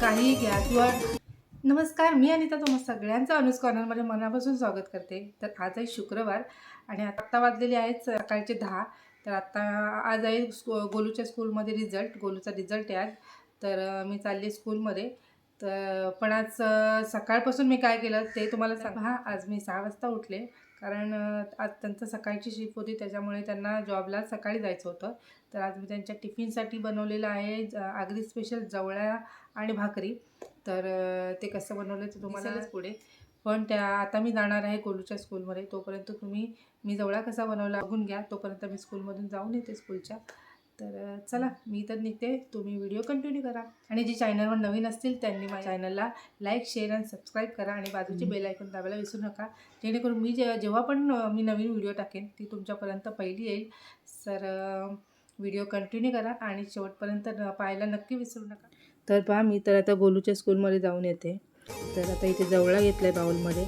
काही घ्या किंवा नमस्कार मी अनिता तुम्हा सगळ्यांचं अनुज कॉर्नरमध्ये मनापासून स्वागत करते. तर आज आहे शुक्रवार आणि आत्ता वाजलेले आहेत सकाळचे दहा. तर आत्ता आज आहे स्कू गोलूच्या स्कूलमध्ये रिझल्ट गोलूचा रिझल्ट आहे आज. तर मी चालली स्कूलमध्ये तर पण आज सकाळपासून मी काय केलं ते तुम्हाला सांग आज मी सहा वाजता उठले. कारण आज त्यांचं सकाळची शिफ्ट होती त्याच्यामुळे त्यांना जॉबला सकाळी जायचं होतं. तर आज मी त्यांच्या टिफिनसाठी बनवलेलं आहे आगरी स्पेशल जवळ्या आणि भाकरी. तर ते कसं बनवलं ते तुम्हाला दिसेलच पुढे. पण त्या आता मी जाणार आहे कोलूच्या स्कूलमध्ये तोपर्यंत तुम्ही मी जवळा कसा बनवला बघून घ्या. तोपर्यंत मी स्कूलमधून जाऊन येते स्कूलच्या तर चला मी तर निघते. तुम्ही व्हिडिओ कंटिन्यू करा. आणि जी चॅनलवर नवीन असतील त्यांनी माझ्या चॅनलला लाईक शेअर आणि सबस्क्राईब करा आणि बाजूची बेल ऐकून दाबायला विसरू नका. जेणेकरून मी जे जेव्हा पण मी नवीन व्हिडिओ टाकेन ती तुमच्यापर्यंत पहिली येईल. तर व्हिडिओ कंटिन्यू करा आणि शेवटपर्यंत पाहायला नक्की विसरू नका. तर पहा मी तर आता गोलूच्या स्कूलमध्ये जाऊन येते. तर आता इथे जवळा घेतला आहे बाउलमध्ये.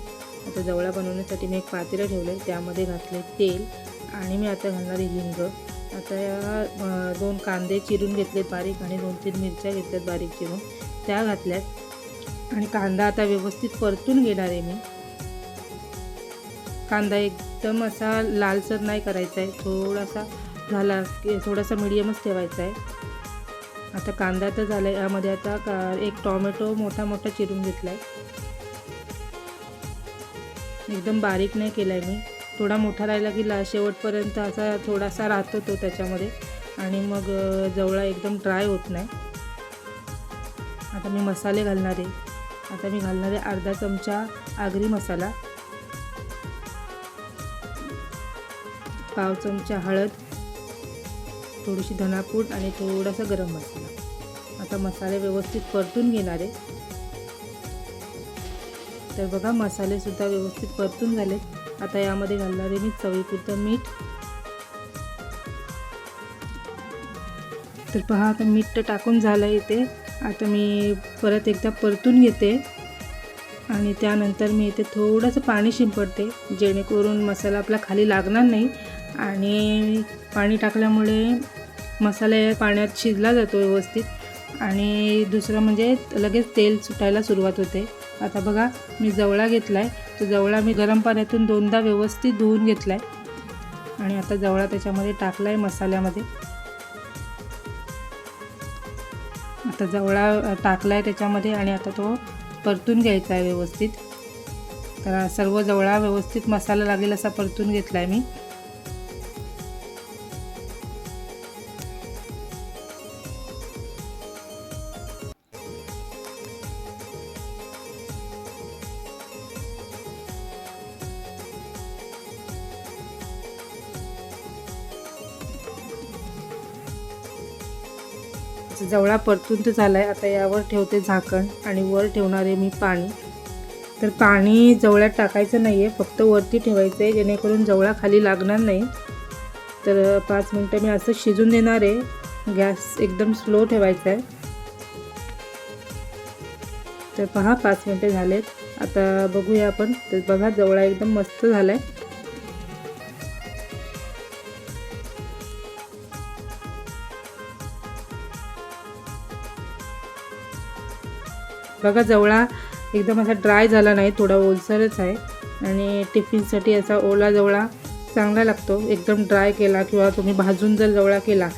आता जवळा बनवण्यासाठी मी एक पातेलं ठेवलं आहे त्यामध्ये घातले तेल आणि मी आता घालणार आहे हिंग. आता या दोन कांदे चिरून घेतलेत बारीक आणि दोन तीन मिरच्या घेतल्यात बारीक चिरून. त्या घातल्यात. आणि कांदा आता व्यवस्थित परतून घेणार आहे मी. कांदा एकदम असा लालसर नाही करायचा आहे. थोडासा झाला की थोडासा मिडियमच ठेवायचा आहे. आता कांदा तर झाला आहे. यामध्ये आता का एक टॉमॅटो मोठा मोठा चिरून घेतला आहे एकदम बारीक नाही केला आहे मी. थोडा मोठा राहिला की ला शेवटपर्यंत असा थोडासा राहतो तो त्याच्यामध्ये. आणि मग जवळा एकदम ड्राय होत नाही. आता मी मसाले घालणार आहे. आता मी घालणार आहे अर्धा चमचा आगरी मसाला. पाव चमचा हळद. थोडीशी धनापूट आणि थोडासा गरम मसाला. आता मसाले व्यवस्थित परतून घेणार आहे. तर बघा मसाले सुद्धा व्यवस्थित परतून झाले आता यामध्ये घालणार आहे मी चवीपुरतं मीठ. तर पहा आता मीठ तर टाकून झालं इथे. आता मी परत एकदा परतून घेते. आणि त्यानंतर मी इथे थोडंसं पाणी शिंपडते जेणेकरून मसाला आपला खाली लागणार नाही. आणि पाणी टाकल्यामुळे मसाला या पाण्यात शिजला जातो व्यवस्थित. आणि दुसरं म्हणजे लगेच तेल सुटायला सुरुवात होते. आता बघा मी जवळा घेतला आहे तो जवळा मी गरम पाण्यातून दोनदा व्यवस्थित धुवून घेतला आहे आणि आता जवळा त्याच्यामध्ये टाकला आहे मसाल्यामध्ये. आता जवळा टाकला आहे त्याच्यामध्ये आणि आता तो परतून घ्यायचा आहे व्यवस्थित. तर सर्व जवळा व्यवस्थित मसाला लागेल असा परतून घेतला आहे मी. जवळा परतून तर झाला आहे आता यावर ठेवते झाकण आणि वर ठेवणार आहे मी पाणी. तर पाणी जवळ्यात टाकायचं नाही आहे फक्त वरती ठेवायचं आहे जेणेकरून जवळा खाली लागणार नाही. तर पाच मिनटं मी असं शिजून देणार आहे. गॅस एकदम स्लो ठेवायचा आहे. तर पहा पाच मिनटं झालेत. आता बघूया आपण. तर बघा जवळा एकदम मस्त झाला आहे बघा जवळा एकदम असा ड्राय झाला नाही थोडा ओलसरच आहे. आणि टिफिनसाठी असा ओला जवळा चांगला लागतो. एकदम ड्राय केला किंवा तुम्ही भाजून जर जवळा केला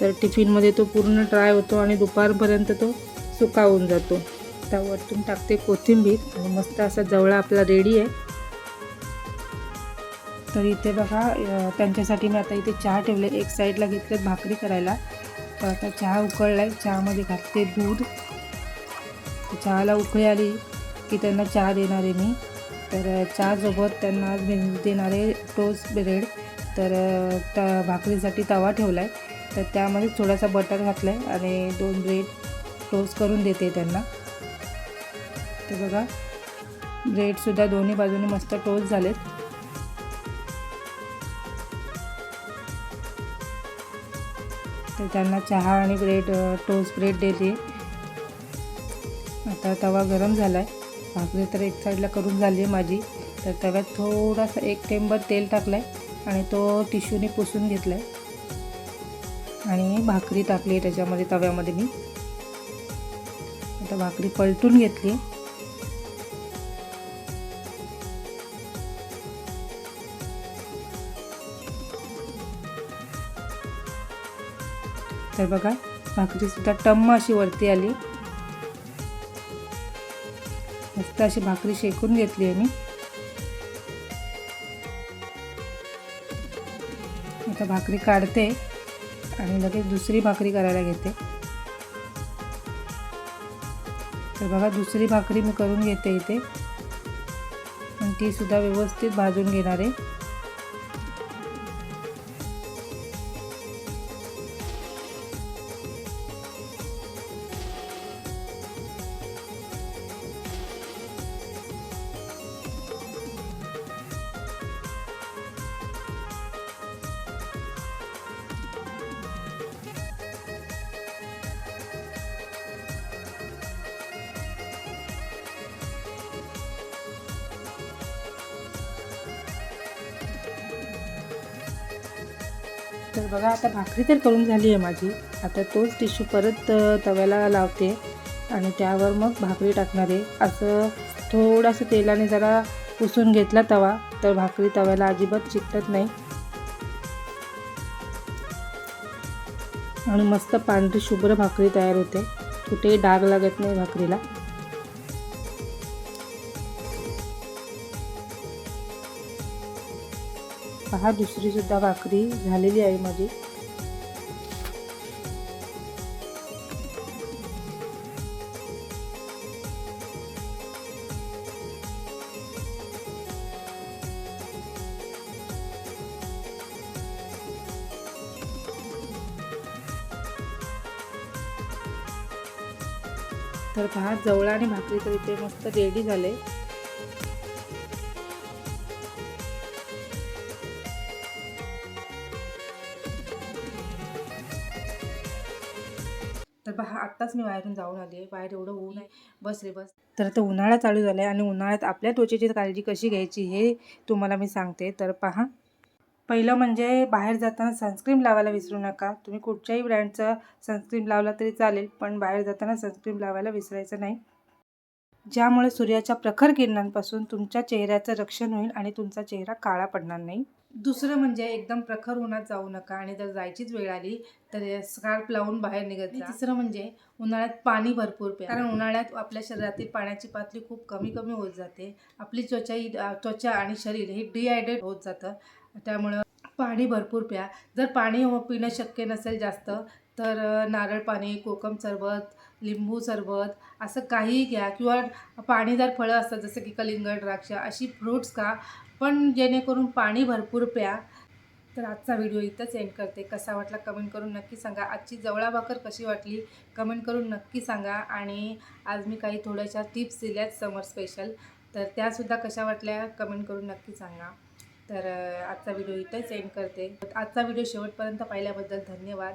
तर टिफिनमध्ये तो पूर्ण ड्राय होतो आणि दुपारपर्यंत तो सुका होऊन जातो. त्यावरतून टाकते कोथिंबीर आणि मस्त असा जवळा आपला रेडी आहे. तर इथे बघा त्यांच्यासाठी मी आता इथे चहा ठेवले. एक साईडला घेतलं भाकरी करायला. तर आता चहा उकळला आहे चहामध्ये घातते दूध. चहाला उकळी आली की त्यांना चहा देणार आहे मी. तर चहासोबत त्यांना आज देणार आहे टोस्ट ब्रेड. तर त भाकरीसाठी तवा ठेवला आहे तर त्यामध्ये थोडासा बटर घातला आहे आणि दोन ब्रेड टोस्ट करून देते त्यांना. तर बघा ब्रेडसुद्धा दोन्ही बाजूने मस्त टोस्ट झालेत. तर त्यांना चहा आणि ब्रेड टोस्ट ब्रेड देते. आता तवा गरम झाला आहे भाकरी तर एक साईडला करून झाली आहे माझी. तर तव्यात थोडासा एक टेंबर तेल टाकलं आहे आणि तो टिश्यूने पुसून घेतला आहे आणि भाकरी टाकली आहे त्याच्यामध्ये तव्यामध्ये मी. आता भाकरी पलटून घेतली. तर बघा भाकरीसुद्धा टम्म अशी वरती आली. मस्त अशी भाकरी शेकून घेतली आहे मी. आता भाकरी काढते आणि लगेच दुसरी भाकरी करायला घेते. तर बघा दुसरी भाकरी मी करून घेते इथे. आणि ती सुद्धा व्यवस्थित भाजून घेणार आहे. तर बघा आता भाकरी तर करून झाली आहे माझी. आता तोच टिश्यू परत तव्याला लावते. आणि त्यावर मग भाकरी टाकणार आहे. असं थोडंसं तेलाने जरा पुसून घेतला तवा तर भाकरी तव्याला अजिबात चिकटत नाही. आणि मस्त पांढरी शुभ्र भाकरी तयार होते. कुठेही डाग लागत नाही भाकरीला. पहा दुसरी सुद्धा भाकरी झालेली आहे माझी. तर पहा जवळा आणि भाकरी तर इथे मस्त रेडी झाले. बाहेर आत्ताच मी बाहेरून जाऊन आली आहे. बाहेर एवढं ऊन आहे. बस रे बस. तर आता उन्हाळा चालू झाला आहे आणि उन्हाळ्यात आपल्या त्वचेची काळजी कशी घ्यायची हे तुम्हाला मी सांगते. तर पहा. पहिलं म्हणजे बाहेर जाताना सनस्क्रीम लावायला विसरू नका. तुम्ही कुठच्याही ब्रँडचं सनस्क्रीम लावला तरी चालेल पण बाहेर जाताना सनस्क्रीम लावायला विसरायचं नाही. ज्यामुळे सूर्याच्या प्रखर किरणांपासून तुमच्या चेहऱ्याचं रक्षण होईल आणि तुमचा चेहरा काळा पडणार नाही. दुसरं म्हणजे एकदम प्रखर उन्हात जाऊ नका आणि जर जायचीच वेळ आली तर स्कार्फ लावून बाहेर निघत तिसरं म्हणजे उन्हाळ्यात पाणी भरपूर प्या. कारण उन्हाळ्यात आपल्या शरीरातील पाण्याची पातळी खूप कमी कमी होत जाते. आपली त्वचा ही त्वचा आणि शरीर हे डिहायड्रेट होत जातं. त्यामुळं पाणी भरपूर प्या. जर पाणी हो पिणं शक्य नसेल जास्त तर नारळ पाणी कोकम सरबत लिंबू सरबत असं काहीही घ्या किंवा पाणीदार फळं असतात जसं की कलिंगड द्राक्ष अशी फ्रूट्स खा. पण जेणेकरून पाणी भरपूर प्या. तर आजचा व्हिडिओ इथंच एंड करते. कसा वाटला कमेंट करून नक्की सांगा. आजची जवळा भाकर कशी वाटली कमेंट करून नक्की सांगा. आणि आज मी काही थोड्याशा टिप्स दिल्यात समर स्पेशल तर त्यासुद्धा कशा वाटल्या कमेंट करून नक्की सांगा. तर आजचा व्हिडिओ इथंच एंड करते. आजचा व्हिडिओ शेवटपर्यंत पाहिल्याबद्दल धन्यवाद.